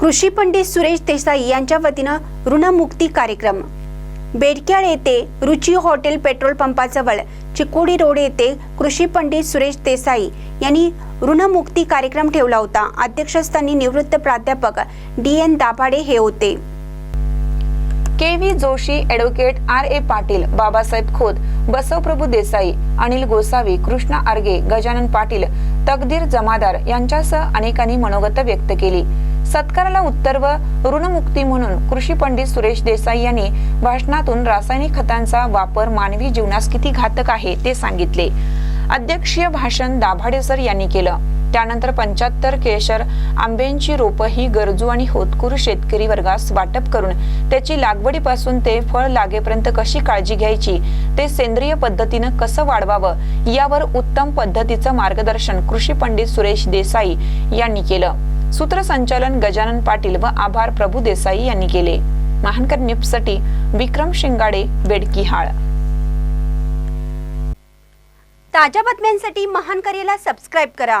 कृषी पंडित सुरेश देसाई यांच्या वतीनं ऋणमुक्ती कार्यक्रम. बेडक्याळ येथे रुची हॉटेल पेट्रोल पंपाजवळ चिकोडी रोड येथे कृषी पंडित सुरेश देसाई यांनी ऋणमुक्ती कार्यक्रम ठेवला होता. अध्यक्षस्थानी निवृत्त प्राध्यापक डी एन दाभाडे हे होते. K V Joshi advocate R A Patil Babasaheb Khot Basavaprabhu Desai Anil Gosavi Krishna Arge Gajanan Patil Takdir Jamadar यांच्यासह अनेकांनी मनोगत व्यक्त केली. सत्काराला उत्तर व ऋणमुक्ती म्हणून कृषी पंडित सुरेश देसाई यांनी भाषणातून रासायनिक खतांचा वापर मानवी जीवनास किती घातक आहे ते सांगितले. अध्यक्षीय भाषण दाभाडे सर यांनी केलं. त्यानंतर पंच्याहत्तर केशर आंब्यांची रोपं ही गरजू आणि होतकुरू शेतकरी वर्गास वाटप करून त्याची लागवडीपासून ते फळ लागेपर्यंत कशी काळजी घ्यायची ते सेंद्रिय पद्धतीनं कसं वाढवावं यावर उत्तम पद्धतीचं मार्गदर्शन कृषी पंडित सुरेश देसाई यांनी केलं. सूत्रसंचालन गजानन पाटील व आभार प्रभू देसाई यांनी केले. महानकर निप्ससाठी विक्रम शिंगाडे बेडकीहाळ. ताज्या बातम्यांसाठी महानकर्याला सबस्क्राईब करा.